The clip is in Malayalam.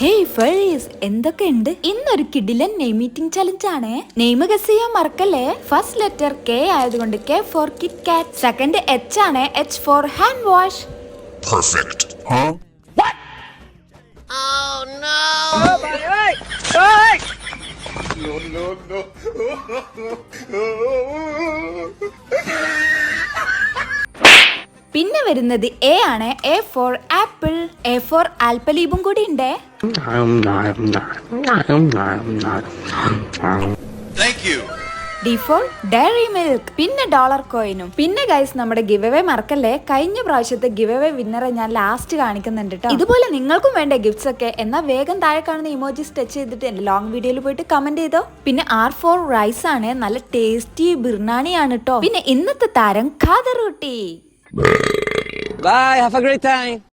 ഹേയ് ഫേസ് എന്തൊക്കെയുണ്ട് ഇന്നൊരു കിഡിലൻ നെയ് മീറ്റിംഗ് ചലഞ്ച് ആണ്. നെയ്മ് ഗസ് ചെയ്യാൻ മറക്കല്ലേ? ഫസ്റ്റ് ലെറ്റർ കെ ആയതുകൊണ്ട് K for Kit Kat second H ആണ് H for hand wash Perfect. Huh? പിന്നെ വരുന്നത് എ ആണ്. A for apple A for ആൽപ്പലീബും കൂടി ഉണ്ട് ഡി ഫോർ ഡയറി മിൽക്ക് പിന്നെ ഡോളർ കോയിനും പിന്നെ ഗൈസ് നമ്മുടെ ഗിവ് അവേ മറക്കല്ലേ? കഴിഞ്ഞ പ്രാവശ്യത്തെ ഗിവ് അവേ വിന്നറെ ഞാൻ ലാസ്റ്റ് കാണിക്കുന്നുണ്ട് കേട്ടോ ഇതുപോലെ നിങ്ങൾക്കും വേണ്ട ഗിഫ്റ്റ്സ് ഒക്കെ എന്നാൽ വേഗം താഴെ കാണുന്ന ഇമോജീസ് ടച്ച് ചെയ്തിട്ട് എന്റെ ലോങ് വീഡിയോയിൽ പോയിട്ട് കമന്റ് ചെയ്തോ. പിന്നെ ആർ ഫോർ റൈസ് ആണ്. നല്ല ടേസ്റ്റി ബിർണാണിയാണ് കേട്ടോ പിന്നെ ഇന്നത്തെ താരം ഖാദർ കുട്ടി Bye. Have a great time.